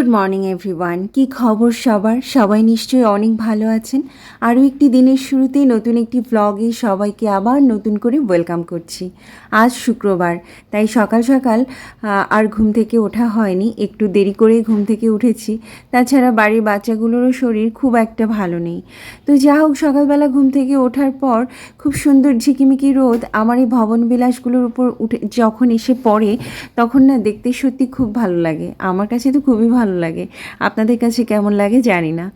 Good morning everyone কি খবর সবার? সবাই নিশ্চয়ই অনেক ভালো আছেন। আরও একটি দিনের শুরুতেই নতুন একটি ব্লগে সবাইকে আবার নতুন করে ওয়েলকাম করছি। আজ শুক্রবার, তাই সকাল সকাল আর ঘুম থেকে ওঠা হয়নি। একটু দেরি করে ঘুম থেকে উঠেছি। তাছাড়া বাড়ির বাচ্চাগুলোরও শরীর খুব একটা ভালো নেই। তো যা হোক, সকালবেলা ঘুম থেকে ওঠার পর খুব সুন্দর ঝিকিমিকি রোদ। আমার এই ভবন বিলাসগুলোর উপর উঠে যখন এসে পড়ে, তখন না দেখতে সত্যি খুব ভালো লাগে। আমার কাছে তো খুবই ভালো লাগে? আপনাদের কাছে কেমন লাগে জানি না।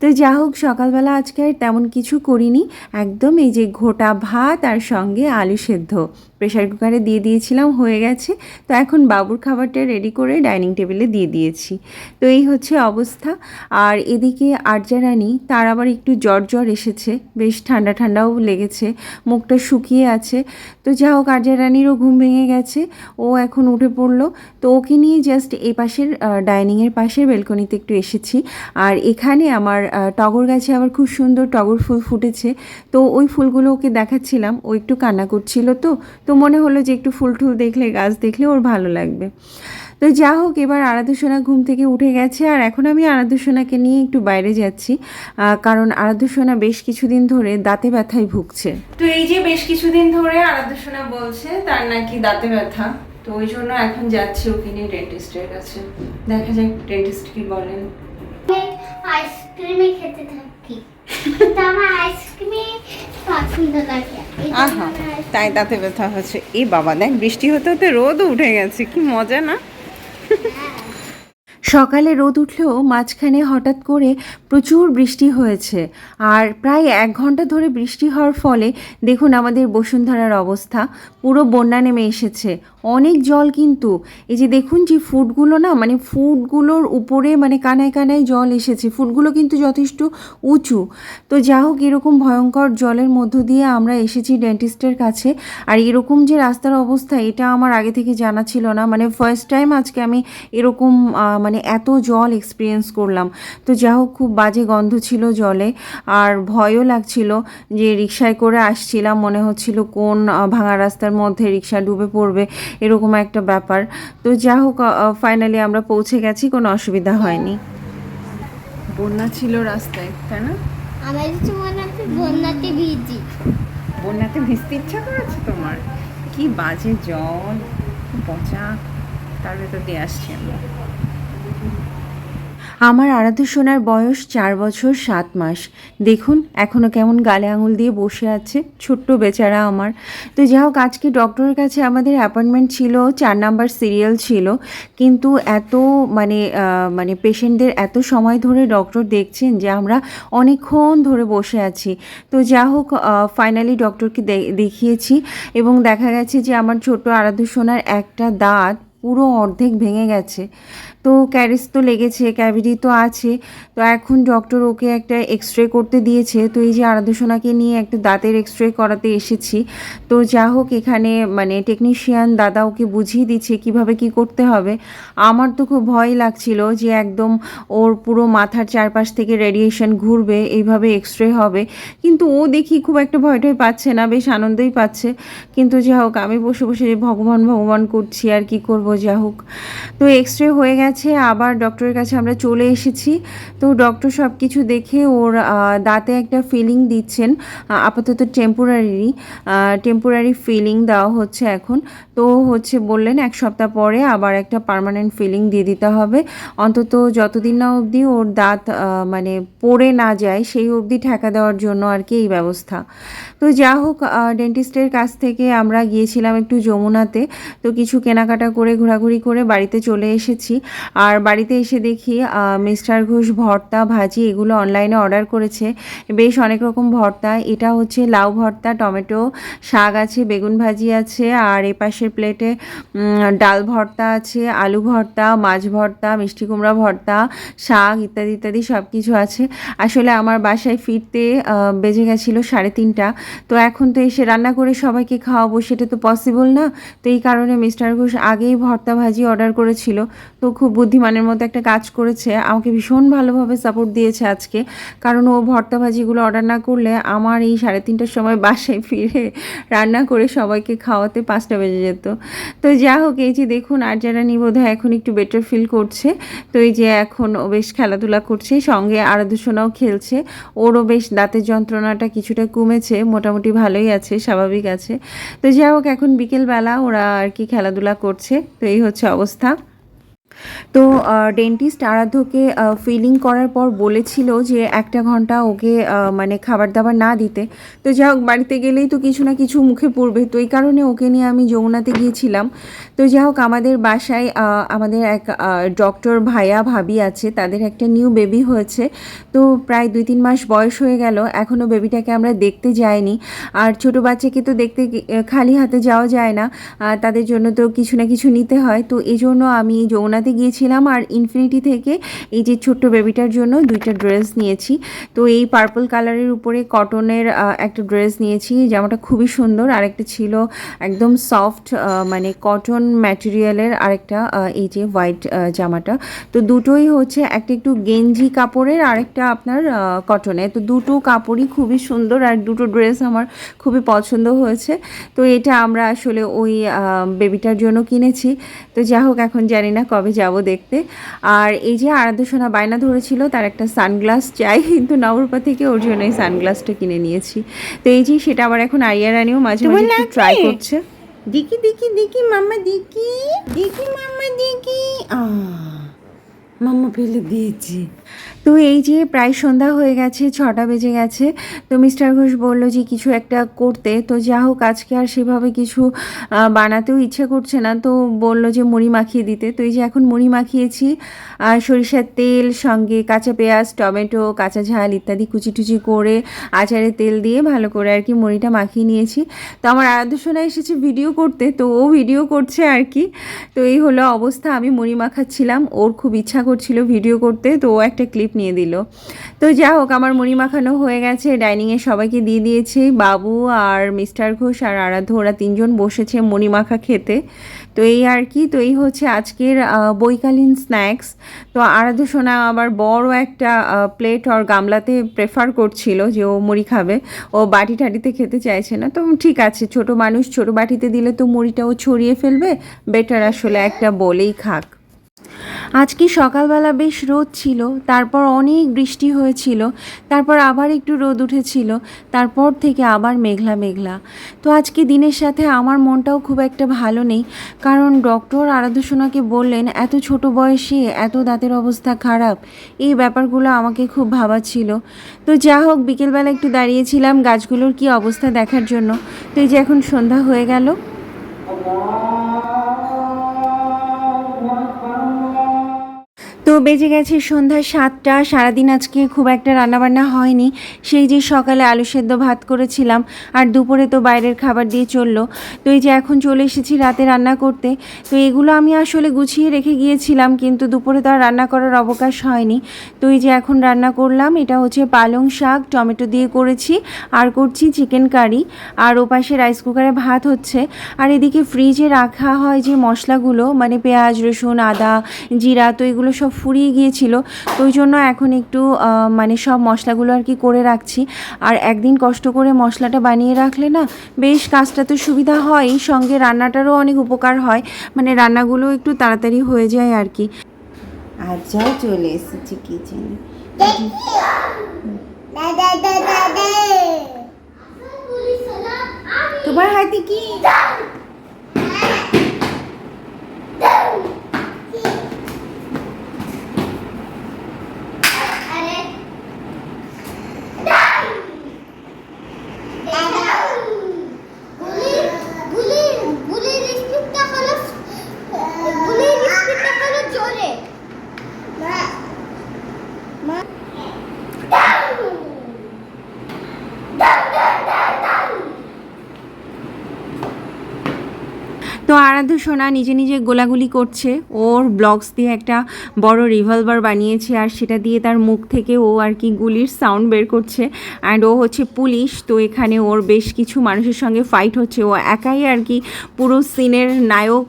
তো যা হোক, সকালবেলা আজকে আর তেমন কিছু করিনি। একদম এই যে ঘোটা ভাত আর সঙ্গে আলু সেদ্ধ। প্রেশার কুকারে দিয়ে দিয়েছিলাম, হয়ে গেছে। তো এখন বাবুর খাবারটা রেডি করে ডাইনিং টেবিলে দিয়ে দিয়েছি। তো এই হচ্ছে অবস্থা। আর এদিকে আর্যা রানী, তার আবার একটু জ্বর জ্বর এসেছে। বেশ ঠান্ডা ঠান্ডাও লেগেছে, মুখটা শুকিয়ে আছে। তো যা হোক আর্যা রানীরও ঘুম ভেঙে গেছে। ও এখন উঠে পড়ল। তো ওকে নিয়ে জাস্ট এই পাশের ডাইনিংয়ের পাশের বেলকনিতে একটু এসেছি। আর এখানে আমার টগর গাছে আবার খুব সুন্দর টগর ফুল ফুটেছে। তো ওই ফুলগুলো ওকে দেখাচ্ছিলাম। ও একটু কান্না করছিল তো। তো মনে হলো যে একটু ফুল টুল দেখলে, গাছ দেখলে ওর ভালো লাগবে। তো যা হোক, এবার আরাধ্যসোনা ঘুম থেকে উঠে গেছে। আর এখন আমি আরাধ্যসোনাকে নিয়ে একটু বাইরে যাচ্ছি। কারণ আরাধ্যসোনা বেশ কিছুদিন ধরে দাঁতে ব্যথায় ভুগছে। তো এই যে বেশ কিছুদিন ধরে আরাধ্যসোনা বলছে, তার নাকি দাঁতে ব্যথা। তো ওই জন্য এখন যাচ্ছি ওখানে ডেন্টিস্টের কাছে। দেখা যাক ডেন্টিস্ট কি বলেন। আইসক্রিমে খেতে থাকি। আমার আইসক্রিমে পছন্দ লাগে। আহা তাই তাতে ব্যথা হচ্ছে। এ বাবা দেখ বৃষ্টি হতে হতে রোদও উঠে গেছে কি মজা না? সকালে রোদ উঠলেও মাঝখানে হঠাৎ করে প্রচুর বৃষ্টি হয়েছে। আর প্রায় এক ঘণ্টা ধরে বৃষ্টি হওয়ার ফলে দেখুন আমাদের বসুন্ধরার অবস্থা। পুরো বন্যা নেমে এসেছে। অনেক জল কিন্তু। এই যে দেখুন যে ফুটগুলো না মানে ফুটগুলোর উপরে মানে কানায় কানায় জল এসেছে। ফুটগুলো কিন্তু যথেষ্ট উঁচু। তো যা হোক, এরকম ভয়ঙ্কর জলের মধ্য দিয়ে আমরা এসেছি ডেন্টিস্টের কাছে। আর এরকম যে রাস্তার অবস্থা, এটা আমার আগে থেকে জানা ছিল না। মানে ফার্স্ট টাইম আজকে আমি এরকম মানে এত জল এক্সপিরিয়েন্স করলাম। তো যা হোক, খুব বাজে গন্ধ ছিল জলে। আর ভয়ও লাগছিল যে রিক্সায় করে আসছিলাম। মনে হচ্ছিল কোন ভাঙা রাস্তার মধ্যে রিক্সা ডুবে পড়বে। এরকম একটা ব্যাপার। তো যা হোক ফাইনালি আমরা পৌঁছে গেছি কোনো অসুবিধা হয়নি। বন্যা ছিল রাস্তায় তাই না? আমার মনে বন্যাতে ভিজি বন্যাতে ভিজতে ইচ্ছা করেছে তোমার? কি বাজে জল পচা তার ভেতর দিয়ে আসছি আমরা। আমার আরাধ্য সোনার বয়স চার বছর সাত মাস। দেখুন এখনও কেমন গালে আঙুল দিয়ে বসে আছে ছোট্ট বেচারা আমার। তো যা হোক, আজকে ডক্টরের কাছে আমাদের অ্যাপয়েন্টমেন্ট ছিল, চার নাম্বার সিরিয়াল ছিল। কিন্তু এত মানে মানে পেশেন্টদের এত সময় ধরে ডক্টর দেখছেন যে আমরা অনেকক্ষণ ধরে বসে আছি। তো যা হোক ফাইনালি ডক্টরকে দেখিয়েছি এবং দেখা গেছে যে আমার ছোট আরাধ্য সোনার একটা দাঁত পুরো অর্ধেক ভেঙে গেছে। তো ক্যারিস তো লেগেছে, ক্যাভিটি তো আছে। তো এখন ডক্টর ওকে একটা এক্স রে করতে দিয়েছে। তো এই যে আরাধ্যসোনাকে নিয়ে একটা দাঁতের এক্স রে করাতে এসেছি। তো যা হোক, এখানে মানে টেকনিশিয়ান দাদা ওকে বুঝিয়ে দিচ্ছে কীভাবে কি করতে হবে। আমার তো খুব ভয় লাগছিল যে একদম ওর পুরো মাথার চারপাশ থেকে রেডিয়েশন ঘুরবে, এইভাবে এক্স রে হবে। কিন্তু ও দেখি খুব একটা ভয়টয় পাচ্ছে না, বেশ আনন্দই পাচ্ছে। কিন্তু যা হোক, আমি বসে বসে ভগবান ভগবান করছি, আর কি করব? যা হোক। তো এক্স রে হয়ে গেছে, আবার ডক্টরের কাছে আমরা চলে এসেছি। তো ডক্টর সব কিছু দেখে ওর দাঁতে একটা ফিলিং দিচ্ছেন আপাতত টেম্পোরারি টেম্পোরারি ফিলিং দেওয়া হচ্ছে এখন। তো হচ্ছে বললেন, এক সপ্তাহ পরে আবার একটা পার্মানেন্ট ফিলিং দিয়ে দিতে হবে। অন্তত যতদিন না অবধি ওর দাঁত মানে পড়ে না যায়, সেই অবধি ঠেকা দেওয়ার জন্য আর কি এই ব্যবস্থা। তো যা হোক ডেন্টিস্টের কাছ থেকে আমরা গিয়েছিলাম একটু যমুনাতে। তো কিছু কেনাকাটা করে ঘোরাঘুরি করে বাড়িতে চলে এসেছি। আর বাড়িতে এসে দেখি মিস্টার ঘোষ ভর্তা, ভাজি এগুলো অনলাইনে অর্ডার করেছে। বেশ অনেক রকম ভর্তা। এটা হচ্ছে লাউ ভর্তা, টমেটো, শাক আছে, বেগুন ভাজি আছে, আর এ পাশের প্লেটে ডাল ভর্তা আছে, আলু ভর্তা, মাছ ভর্তা, মিষ্টি কুমড়া ভর্তা, শাক ইত্যাদি ইত্যাদি সব কিছু আছে। আসলে আমার বাসায় ফিরতে বেজে গেছিল সাড়ে তিনটা। তো এখন তো এসে রান্না করে সবাইকে খাওয়াবো, সেটা তো পসিবল না। তো এই কারণে মিস্টার ঘোষ আগেই ভর্তা ভাজি অর্ডার করেছিল। তো খুব বুদ্ধিমানের মতো একটা কাজ করেছে। আমাকে ভীষণ ভালোভাবে সাপোর্ট দিয়েছে আজকে। কারণ ও ভর্তা ভাজিগুলো অর্ডার না করলে আমার এই সাড়ে তিনটার সময় বাসায় ফিরে রান্না করে সবাইকে খাওয়াতে পাঁচটা বেজে যেত। তো যা হোক, এই যে দেখুন, আর যারা নিবোধ এখন একটু বেটার ফিল করছে। তো এই যে এখন ও বেশ খেলাধুলা করছে, সঙ্গে আরাধুসোনাও খেলছে। ওরও বেশ দাঁতের যন্ত্রণাটা কিছুটা কমেছে, মোটামুটি ভালোই আছে, স্বাভাবিক আছে। তো যাই হোক, এখন বিকেলবেলা ওরা আর কি খেলাধুলা করছে। তো এই হচ্ছে অবস্থা। তো ডেন্টিস্ট আরাধ্যকে ফিলিং করার পর বলেছিল যে একটা ঘণ্টা ওকে মানে খাবার দাবার না দিতে। তো যাই হোক বাড়িতে গেলেই তো কিছু না কিছু মুখে পড়বে। তো এই কারণে ওকে নিয়ে আমি যমুনাতে গিয়েছিলাম। তো যাই হোক আমাদের বাসায় আমাদের এক ডক্টর ভাইয়া, ভাবি আছে। তাদের একটা নিউ বেবি হয়েছে। তো প্রায় দুই তিন মাস বয়স হয়ে গেল। এখনও বেবিটাকে আমরা দেখতে যাইনি। আর ছোট বাচ্চাকে তো দেখতে, খালি হাতে যাওয়া যায় না। তাদের জন্য তো কিছু না কিছু নিতে হয়। তো এই জন্য আমি যমুনাতে গিয়েছিলাম আর ইনফিনিটি থেকে এই যে ছোট্ট বেবিটার জন্য দুইটা ড্রেস নিয়েছি। তো এই পার্পল কালারের উপরে কটনের একটা ড্রেস নিয়েছি। জামাটা খুবই সুন্দর। আরেকটা ছিল একদম সফট মানে কটন ম্যাটেরিয়ালের আরেকটা এই যে হোয়াইট জামাটা। তো দুটোই হচ্ছে একটা একটু গেঞ্জি কাপড়ের আরেকটা আপনার কটনের তো দুটো কাপড়ই খুবই সুন্দর আর দুটো ড্রেস আমার খুবই পছন্দ হয়েছে। তো এটা আমরা আসলে ওই বেবিটার জন্য কিনেছি। তো যা হোক, এখন জানি না কবে যাব দেখতে। আর এই যে আরাধ্যসোনা বায়না ধরেছিল তার একটা সানগ্লাস চাই কিন্তু নবরূপা থেকে ওর জন্য এই সানগ্লাসটা কিনে নিয়েছি। তো এই যে সেটা আবার এখন আরিয়া রানিও মাঝে মাঝে ট্রাই করছে। দেখি দেখি দেখি মাম্মা দেখি দেখি মাম্মা দেখি মাম্মা ফেলে দিয়েছি। তো এই যে প্রায় সন্ধ্যা হয়ে গেছে, ছটা বেজে গেছে, তো মিস্টার ঘোষ বলল যে কিছু একটা করতে। তো যা হোক, আজকে আর সেভাবে কিছু বানাতেও ইচ্ছে করছে না। তো বলল যে মুড়ি মাখিয়ে দিতে। তো এই যে এখন মুড়ি মাখিয়েছি আর সরিষার তেল, সঙ্গে কাঁচা পেঁয়াজ, টমেটো, কাঁচা ঝাল ইত্যাদি কুচি টুচি করে আচারে তেল দিয়ে ভালো করে আর কি মুড়িটা মাখিয়ে নিয়েছি। তো আমার আরাধ্য সোনা এসেছে ভিডিও করতে, তো ও ভিডিও করছে আর কি। তো এই হলো অবস্থা। আমি মুড়ি মাখাচ্ছিলাম। ওর খুব ইচ্ছা করছিল ভিডিও করতে। তো ও একটা ক্লিপ নিয়ে দিল। তো যা হোক, আমার মুড়ি মাখানো হয়ে গেছে। ডাইনিংয়ে সবাইকে দিয়ে দিয়েছি। বাবু আর মিস্টার ঘোষ আর আরাধ্য, ওরা তিনজন বসেছে মুড়ি মাখা খেতে। তো এই আর কি, তো এই হচ্ছে আজকের বৈকালীন স্ন্যাক্স। তো আরাধ্য সোনা আবার বড় একটা প্লেট আর গামলাতে প্রেফার করছিল যে ও মুড়ি খাবে। ও বাটি টাটিতে খেতে চাইছে না। তো ঠিক আছে, ছোট মানুষ ছোট বাটিতে দিলে তো মুড়িটা ও ছড়িয়ে ফেলবে। বেটার আসলে একটা বলেই খাক। আজকে সকালবেলা বেশ রোদ ছিল? তারপর অনেক বৃষ্টি হয়েছিল। তারপর আবার একটু রোদ উঠেছিল। তারপর থেকে আবার মেঘলা মেঘলা। তো আজকে দিনের সাথে আমার মনটাও খুব একটা ভালো নেই? কারণ ডক্টর আরাধ্যসোনাকে বললেন, এত ছোট বয়সে এত দাঁতের অবস্থা খারাপ। এই ব্যাপারগুলো আমাকে খুব ভাবাচ্ছিল। তো যা হোক, বিকেলবেলা একটু দাঁড়িয়েছিলাম গাছগুলোর কি অবস্থা দেখার জন্য। তো এই যে এখন সন্ধ্যা হয়ে গেল। তো বেজে গেছে সন্ধ্যা সাতটা। সারাদিন আজকে খুব একটা রান্নাবান্না হয়নি। সেই যে সকালে আলু সেদ্ধ ভাত করেছিলাম আর দুপুরে তো বাইরের খাবার দিয়ে চলল। তো এই যে এখন চলে এসেছি রাতে রান্না করতে। তো এগুলো আমি আসলে গুছিয়ে রেখে গিয়েছিলাম কিন্তু দুপুরে তো আর রান্না করার অবকাশ হয়নি। তো এই যে এখন রান্না করলাম, এটা হচ্ছে পালং শাক, টমেটো দিয়ে করেছি আর করছি চিকেন কারি। আর ওপাশে রাইস কুকারে ভাত হচ্ছে। আর এদিকে ফ্রিজে রাখা হয় যে মশলাগুলো মানে পেঁয়াজ, রসুন, আদা, জিরা, তো এগুলো সব ফুরিয়ে গিয়েছিল। তো ওই জন্য এখন একটু মানে সব মশলাগুলো আর কি করে রাখছি। আর একদিন কষ্ট করে মশলাটা বানিয়ে রাখলে না, বেশ কাজটা তো সুবিধা হয়। সঙ্গে রান্নাটারও অনেক উপকার হয়। মানে রান্নাগুলো একটু তাড়াতাড়ি হয়ে যায় আর কি। আচ্ছা চলে এসেছি কিচেনে তোমার হাতে কি আরে গুলি গুলি গুলির স্পিডটা হলো গুলির স্পিডটা হলো জোরে মা মা তো আরাধ্য সোনা নিজে নিজে গোলাগুলি করছে। ওর ব্লগস দিয়ে একটা বড় রিভলভার বানিয়েছে আর সেটা দিয়ে তার মুখ থেকে ও আর কি গুলির সাউন্ড বের করছে। অ্যান্ড ও হচ্ছে পুলিশ, তো এখানে ওর বেশ কিছু মানুষের সঙ্গে ফাইট হচ্ছে। ও একাই আর কি পুরো সিনের নায়ক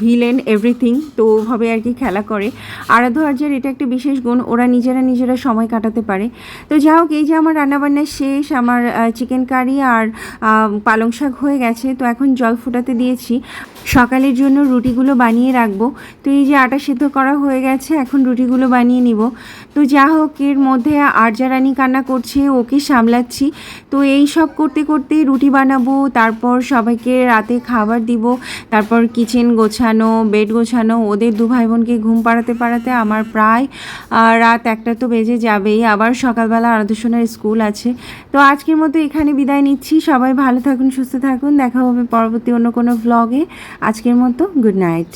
ভিলেন এভরিথিং তো ওভাবে আর কি খেলা করে। আরাধ্য আর্যের এটা একটা বিশেষ গুণ, ওরা নিজেরা নিজেরা সময় কাটাতে পারে। তো যা হোক, এই যে আমার রান্নাবান্না শেষ, আমার চিকেন কারি আর পালং শাক হয়ে গেছে, তো এখন জল ফোটাতে দিয়েছি। সকালের জন্য রুটিগুলো বানিয়ে রাখব। তো এই যে আটা সেদ্ধ করা হয়ে গেছে, এখন রুটিগুলো বানিয়ে নিব। তো যা হোক, এর মধ্যে আরজা রানী কান্না করছে, ওকে সামলাচ্ছি। তো এই সব করতে করতে রুটি বানাবো, তারপর সবাইকে রাতে খাবার দিব, তারপর কিচেন গোছানো, বেড গোছানো, ওদের দু ভাই বোনকে ঘুম পাড়াতে পাড়াতে আমার প্রায় রাত একটা তো বেজে যাবেই। আবার সকালবেলা আরাধনার স্কুল আছে। তো আজকের মতো এখানে বিদায় নিচ্ছি। সবাই ভালো থাকুন, সুস্থ থাকুন। দেখা হবে পরবর্তী অন্য কোনো ভ্লগে আজকের মতো গুড নাইট।